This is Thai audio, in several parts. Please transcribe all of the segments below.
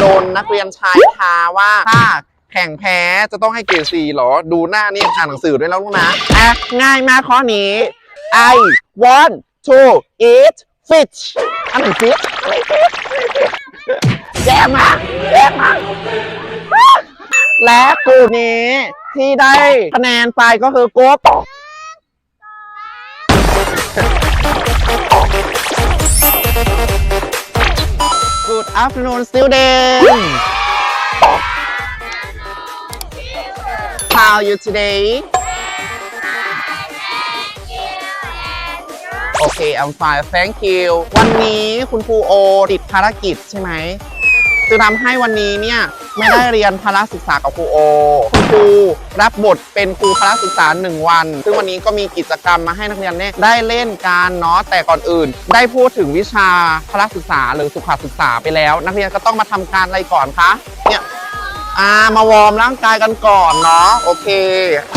โดนนักเรียนชายท้าว่าถ้าแข่งแพ้จะต้องให้เกรดสี่หรอ ดูหน้านี่อ่านหนังสือด้วยแล้วลูกนะอะง่ายมากข้อนี้ I want to eat fish อันไหน fish อันไหน fish แย่มากแย่มากและกลุ่มนี้ที่ได้คะแนนไปก็คือกรุ๊ป Good afternoon student How are you today Okay I'm fine thank you วันนี้คุณครูโอติดภารกิจใช่ไหม จะทำให้วันนี้เนี่ยไม่ได้เรียนพละศึกษากับครูโอคุณครูรับบทเป็นครูพละศึกษาหนึ่งวัน ซึ่งวันนี้ก็มีกิจกรรมมาให้นักเรียนเนี่ยได้เล่นการเนาะแต่ก่อนอื่น ได้พูดถึงวิชาพละศึกษาหรือสุขศึกษาไปแล้ว นักเรียนก็ต้องมาทำการอะไรก่อนคะเนี่ย อ่ามาวอร์มร่างกายกันก่อนเนาะโอเค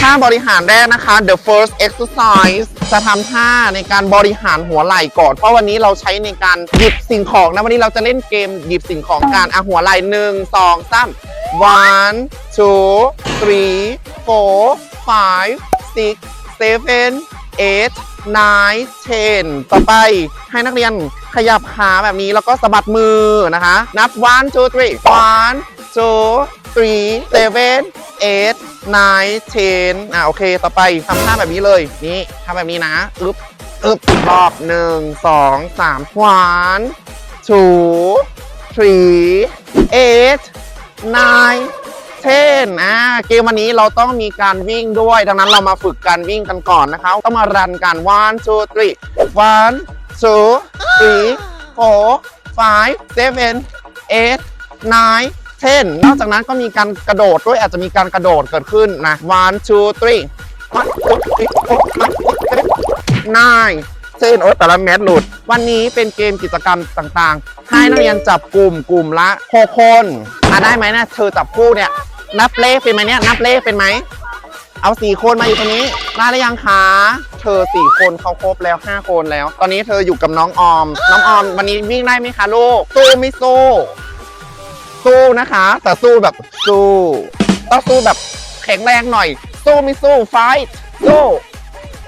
ท่าบริหารแรกนะคะ the first exercise จะทำท่าในการบริหารหัวไหล่ก่อน เพราะวันนี้เราใช้ในการหยิบสิ่งของนะวันนี้เราจะเล่นเกมหยิบสิ่งของกันอะหัวไหล่หนึ่งสองสาม one two three four five six seven eight nine ten ต่อไปให้นักเรียนขยับขาแบบนี้แล้วก็สะบัดมือนะคะ นับ one two three one two three seven eight nine ten อะโอเค ต่อไปทำท่าแบบนี้เลย นี่ทำแบบนี้นะอึ๊บอึ๊บรอบหนึ่งสองสาม one two three eight nine 10อ่า เกมวันนี้เราต้องมีการวิ่งด้วย ดังนั้นเรามาฝึกการวิ่งกันก่อนนะคะ ต้องมารันกัน one two three one two three four five seven eight nine ten นนอกจากนั้นก็มีการกระโดดด้วยอาจจะมีการกระโดดเกิดขึ้นนะ one two three one two three four five six seven nine เช่นโอ๊ยแต่ละแมทหลุด วันนี้เป็นเกมกิจกรรมต่างๆ ให้นักเรียนจับกลุ่มกลุ่มละ6คนอะได้ไหมนะเธอจับคู่เนี่ย นับเลขเป็นไหมเนี่ย นับเลขเป็นไหมเอาสี่คนมาอยู่ตรงนี้ได้หรือยังคะเธอสี่คนเขาครบแล้วห้าคนแล้ว ตอนนี้เธออยู่กับน้องออม น้องออม วันนี้วิ่งได้ไหมคะลูกสู้ไม่สู้ สู้นะคะ แต่สู้แบบสู้ต้องสู้แบบแข็งแรงหน่อย สู้ไม่สู้ไฟท์สู้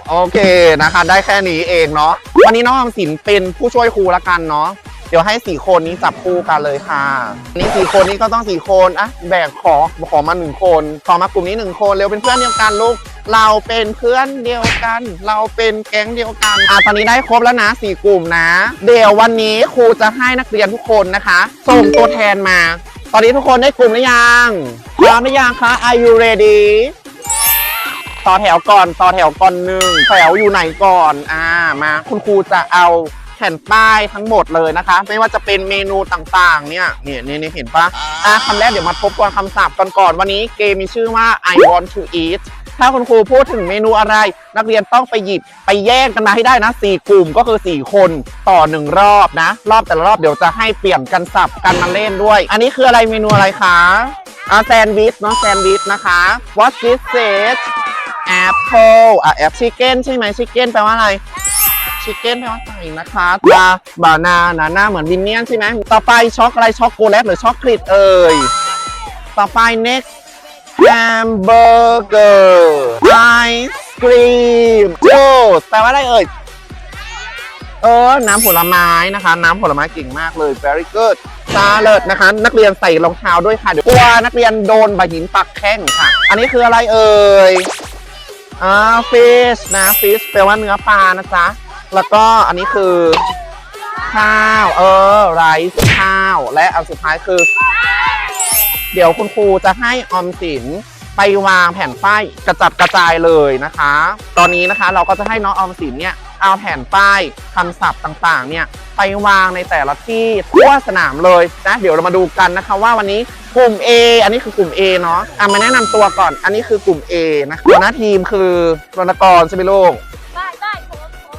โอเคนะคะ ได้แค่นี้เองเนาะวันนี้น้องออมสินเป็นผู้ช่วยครูละกันเนาะเดี๋ยวให้สี่คนนี้จับคู่กันเลยค่ะอันนี้สี่คนนี้ก็ต้องสี่คนอะแบกขอขอมาหนึ่งคนขอมากลุ่มนี้หนึ่งคนเร็วเป็นเพื่อนเดียวกันลูกเราเป็นเพื่อนเดียวกัน เราเป็นแก๊งเดียวกันอะตอนนี้ได้ครบแล้วนะสี่กลุ่มนะ เดี๋ยววันนี้ครูจะให้นักเรียนทุกคนนะคะ ส่งตัวแทนมา ตอนนี้ทุกคนได้กลุ่มหรือยังพร้อมหรือยังคะ Are you ready ต่อแถวก่อนต่อแถวก่อนหนึ่งแถวอยู่ไหนก่อน อ่ามาคุณครูจะเอาแผ่นป้ายทั้งหมดเลยนะคะ ไม่ว่าจะเป็นเมนูต่างๆ เนี่ยเนี่ยนี่นี่เห็นปะอ่าคำแรกเดี๋ยวมาทบทวนคำศัพท์กันก่อนวันนี้เกมมีชื่อว่า I want to eat ถ้าคุณครูพูดถึงเมนูอะไร นักเรียนต้องไปหยิบไปแยกกันมาให้ได้นะสี่กลุ่มก็คือ4คนต่อหนึ่งรอบนะ รอบแต่ละรอบเดี๋ยวจะให้เปลี่ยนกันสับกันมาเล่นด้วย อันนี้คืออะไรเมนูอะไรคะอ่าแซนด์วิชเนาะแซนด์วิชนะคะ What this says apple อะแอปชิคเก้นใช่ไหมชิคเก้นแปลว่าอะไรชิคเก้นแปลว่าไก่นะคะบาบานานะหน้าเหมือนวินเนียนใช่ไหมต่อไปช็อกอะไรช็อกโกแลตหรือช็อกโกแลตเอ่ย ต่อไป next hamburger ice cream juice แปลว่าอะไรเอ่ย เออ น้ำผลไม้นะคะ น้ำผลไม้เก่งมากเลย very good ซาเลิศนะคะ นักเรียนใส่รองเท้าด้วยค่ะ เดี๋ยวกลัวนักเรียนโดนใบหินปักแข้งค่ะ อันนี้คืออะไรเอ่ย อ่า fish นะ fish แปลว่าเนื้อปลานะจ๊ะ แล้วก็อันนี้คือ ข้าว เออ ไรซ์ข้าว และอันสุดท้ายคือ เดี๋ยวคุณครูจะให้ออมสินไปวางแผ่นป้ายกระจัดกระจายเลยนะคะ ตอนนี้นะคะเราก็จะให้น้องออมสินเนี่ยเอาแผ่นป้ายคำศัพท์ต่างๆ เนี่ยไปวางในแต่ละที่ทั่วสนามเลยนะเดี๋ยวเรามาดูกันนะคะว่าวันนี้กลุ่ม A อันนี้คือกลุ่ม A เนาะอะมาแนะนำตัวก่อน อันนี้คือกลุ่ม A นะหัวหน้าทีมคือรณกรใช่ไหมลูก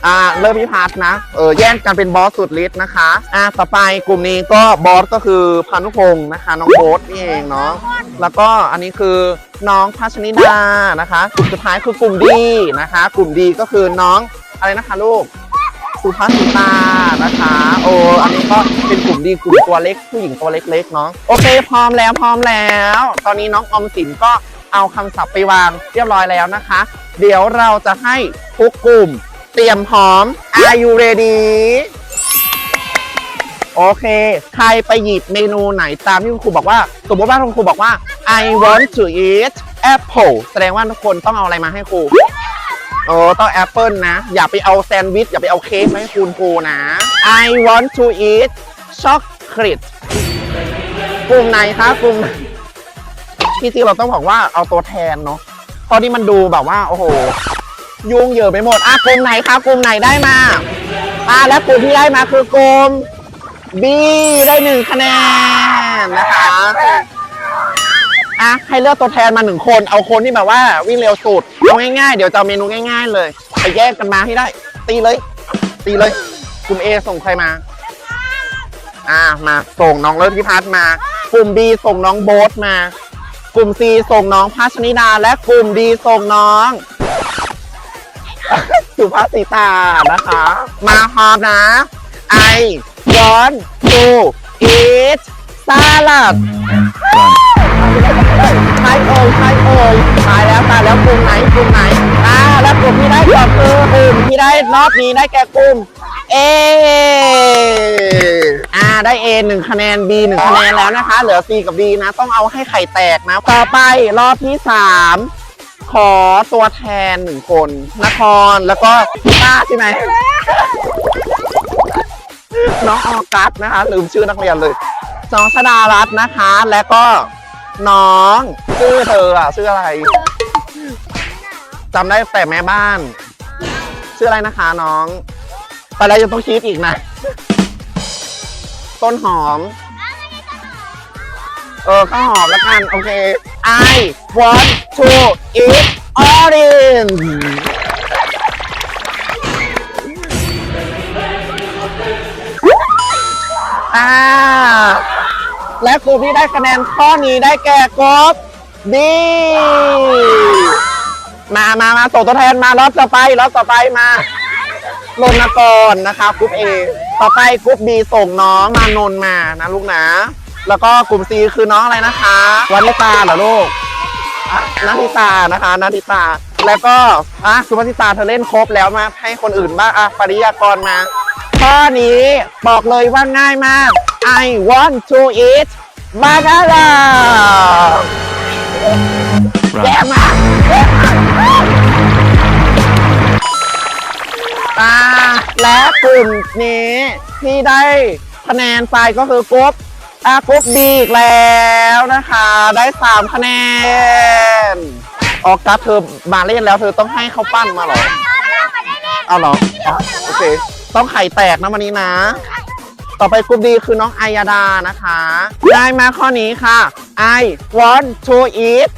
อ่าเริ่มพิพัฒน์นะเออแย่งกันเป็นบอสสุดฤทธิ์นะคะอ่าต่อไปกลุ่มนี้ก็บอสก็คือพานุพงศ์นะคะ น้องโบ๊ทนี่เองเนาะแล้วก็อันนี้คือน้องพัชนิดานะคะกลุ่มสุดท้ายคือกลุ่มดีนะคะ กลุ่มดีก็คือน้องอะไรนะคะลูกสุภาษิตานะคะ โอ้อันนี้ก็เป็นกลุ่มดีกลุ่มตัวเล็กผู้หญิงตัวเล็กๆเนาะโอเค พร้อมแล้วพร้อมแล้ว ตอนนี้น้องอมสินก็เอาคำศัพท์ไปวางเรียบร้อยแล้วนะคะ เดี๋ยวเราจะให้ทุกกลุ่ม ตรียมพร้อม Are you ready โอเค ใครไปหยิบเมนูไหนตามที่คุณครูบอกว่า สมมติว่าคุณครูบอกว่า I want to eat apple แสดงว่าทุกคนต้องเอาอะไรมาให้ครูโอ้ต้องแอปเปิลนะ อย่าไปเอาแซนด์วิช อย่าไปเอาเค้กมาให้คุณครูนะ I want to eat chocolate กลุ่มไหนคะกลุ่มที่จริงเราต้องบอกว่าเอาตัวแทนเนาะเพราะนี่มันดูแบบว่า โอ้โห ยุ่งเหยิงไปหมดอะกลุ่มไหนคะกลุ่มไหนได้มาอะและกลุ่มที่ได้มาคือกลุ่ม B ได้หนึ่งคะแนนนะคะอะให้เลือกตัวแทนมาหนึ่งคน เอาคนที่แบบว่าวิ่งเร็วสุดเอาง่ายๆ เดี๋ยวจะเอาเมนูง่าย ๆ เลยไปแยกกันมาให้ได้ ตีเลย ตีเลยกลุ่ม A ส่งใครมา อะมาส่งน้องเลิศพิพัฒน์มากลุ่ม B ส่งน้องโบ๊ทมากลุ่ม C ส่งน้องพัชนิดา และกลุ่ม D ส่งน้อง สุภาษิตานะคะ มาพร้อมนะ I want to eat salad ใครเอ่ยใครเอ่ยตายแล้วตายแล้วกลุ่มไหนกลุ่มไหนอ่าแล้วกลุ่มที่ได้ก่อนคือกลุ่มที่ได้รอบนี้ได้แก่กลุ่ม A อ่าได้ A หนึ่งคะแนน B หนึ่งคะแนนแล้วนะคะ เหลือ C กับ D นะ ต้องเอาให้ไข่แตกนะ ต่อไปรอบที่สาม ขอตัวแทนหนึ่งคน นครแล้วก็พี่ต้าใช่ไหมน้องออกัสนะคะ ลืมชื่อนักเรียนเลยน้องชดารัตน์นะคะ แล้วก็น้องชื่อเธออะชื่ออะไรจำได้แต่แม่บ้าน ชื่ออะไรนะคะน้อง ไปแล้วยังต้องคิดอีกนะ ต้นหอม เออข้าวหอมแล้วกัน โอเค I want to eat orange อ่า และกลุ่มที่ได้คะแนนข้อนี้ได้แก่กลุ่ม B มามามาส่งตัวแทนมารอบต่อไปรอบต่อไปมาลนกรนะคะกลุ่ม A ต่อไปกลุ่ม B ส่งน้องมานนมานะลูกนะ แล้วก็กลุ่ม C คือน้องอะไรนะคะ วันนิตาเหรอลูกอะนัทธิตานะคะนัทธิตา แล้วก็อะสุภัสสิตาเธอเล่นครบแล้วมาให้คนอื่นบ้างอะปริยากรมา ข้อนี้บอกเลยว่าง่ายมาก I want to eat banana แย่มากแย่มากอ่าและกลุ่มนี้ที่ได้คะแนนไปก็คือกรุ๊ป อากรุ๊ปบีอีกแล้วนะคะ ได้3คะแนน ออกกัสเธอมาเล่นแล้วเธอต้องให้เขาปั้นมาเหรอ เอาเหรออ๋อโอเค ต้องไข่แตกนะวันนี้นะ ต่อไปกลุ่มดีคือน้องไอยาดานะคะ ได้มาข้อนี้ค่ะ I want to eat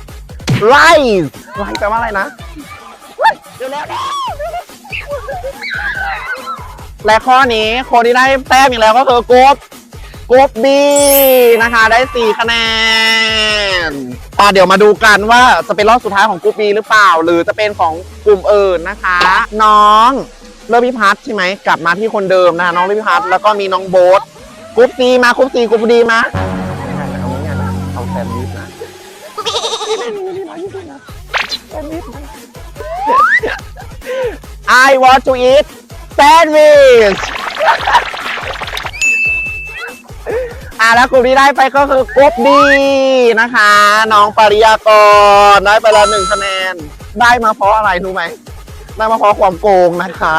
rice rice แปลว่าอะไรนะเร็วๆและข้อนี้คนที่ได้แต้มอีกแล้วก็คือกรุ๊ป กรุ๊ปบีนะคะ ได้ 4 คะแนนอะเดี๋ยวมาดูกันว่าจะเป็นรอบสุดท้ายของกรุ๊ปบีหรือเปล่า หรือจะเป็นของกลุ่มอื่นนะคะ น้องเลิศพิพัฒน์ใช่ไหมกลับมาที่คนเดิมนะคะน้องเลิศพิพัฒน์แล้วก็มีน้องโบ๊ทกรุ๊ปซีมากรุ๊ปซีกรุ๊ปดีมาง่ายๆนะเอาง่ายๆนะเอาแซนด์วิชนะ I want to eat sandwich อะแล้วกลุ่มที่ได้ไปก็คือกรุ๊ปดีนะคะ น้องปริยากรได้ไปล้วหนึ่งคะแนน ได้มาเพราะอะไรรู้ไหมได้มาเพราะความโกงนะคะ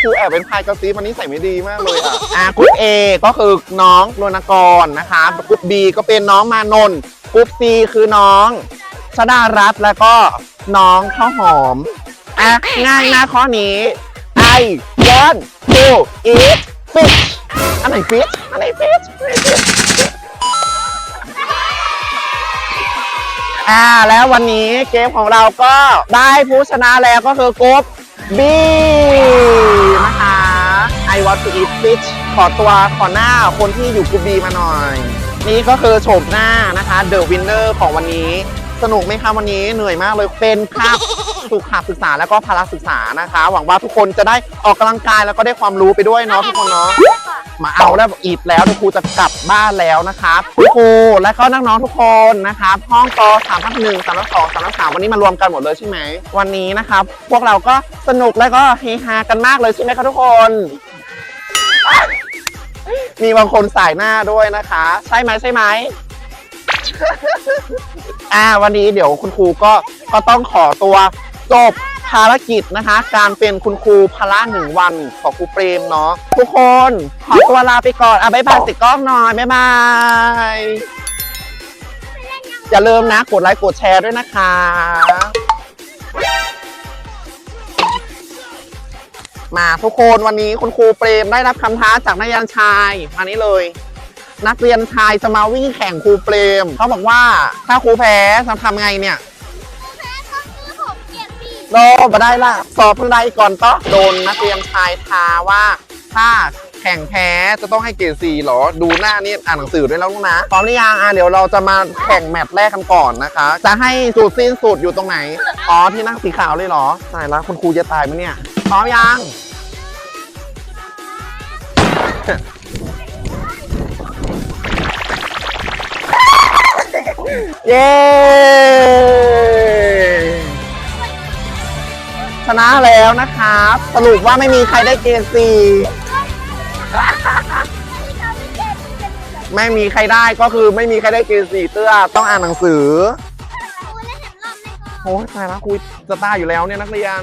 ครูแอบเป็นพายกระซีมันนี้ใส่ไม่ดีมากเลยอะ อะกรุ๊ป A ก็คือน้องรณกรนะคะกรุ๊ป B ก็เป็นน้องมานนท์กรุ๊ป C คือน้องชดารัตน์แล้วก็น้องข้าวหอม อะง่ายนะข้อนี้ I want to eat fish อันไหน fish อันไหน fish อันไหน fish อ่าแล้ววันนี้เกมของเราก็ได้ผู้ชนะแล้วก็คือกรุ๊ป B นะคะ I want to eat fish ขอตัวขอหน้าคนที่อยู่กรุ๊ป B มาหน่อย นี่ก็คือโฉมหน้านะคะ The Winner ของวันนี้ สนุกไหมคะวันนี้เหนื่อยมากเลยเป็นครับ สุขศึกษาแล้วก็พละศึกษานะคะ หวังว่าทุกคนจะได้ออกกำลังกายแล้วก็ได้ความรู้ไปด้วยเนาะทุกคนเนาะมาเอาแล้วอีดแล้วเดี๋ยวครูจะกลับบ้านแล้วนะคะคุณครูและก็น้องๆทุกคนนะครับห้องกสามทับหนึ่งสามทับสองสามทับสามวันนี้มารวมกันหมดเลยใช่ไหมวันนี้นะครับพวกเราก็สนุกและก็เฮฮากันมากเลยใช่ไหมคะทุกคน มีบางคนสายหน้าด้วยนะคะ ใช่ไหมใช่ไหมอ่าวันนี้เดี๋ยวคุณครูก็ก็ต้องขอตัว จบภารกิจนะคะ การเป็นคุณครูพละหนึ่งวันของครูเปรมเนาะทุกคนขอตัวลาไปก่อนอะบ๊ายบายติดกล้องหน่อยบ๊ายบายอย่าลืมนะกดไลค์กดแชร์ด้วยนะคะมาทุกคนวันนี้คุณครูเปรมได้รับคำท้าจากนักเรียนชายมานี้เลย นักเรียนชายจะมาวิ่งแข่งครูเปรมเขาบอกว่าถ้าครูแพ้จะทำไงเนี่ย โดมาได้ละสอบเพื่อใดก่อนต้อโดนนักเรียนชายท้าว่าถ้าแข่งแพ้จะต้องให้เกรดสี่หรอ ดูหน้านี่อ่านหนังสือด้วยแล้วลูกนะพร้อมหรือยังอะเดี๋ยวเราจะมาแข่งแมตช์แรกกันก่อนนะคะ จะให้จุดสิ้นสุดอยู่ตรงไหน อ๋อ ที่นั่งสีขาวเลยเหรอตายแล้วคุณครูจะตายไหมเนี่ย พร้อมยัง เย้ ชนะแล้วนะครับ สรุปว่าไม่มีใครได้เกรดสี่ไม่มีใครได้ก็คือไม่มีใครได้เกรดสี่เตื้อต้องอ่านหนังสือโอ้ยตายแล้วคุยจะตายอยู่แล้วเนี่ยนักเรียน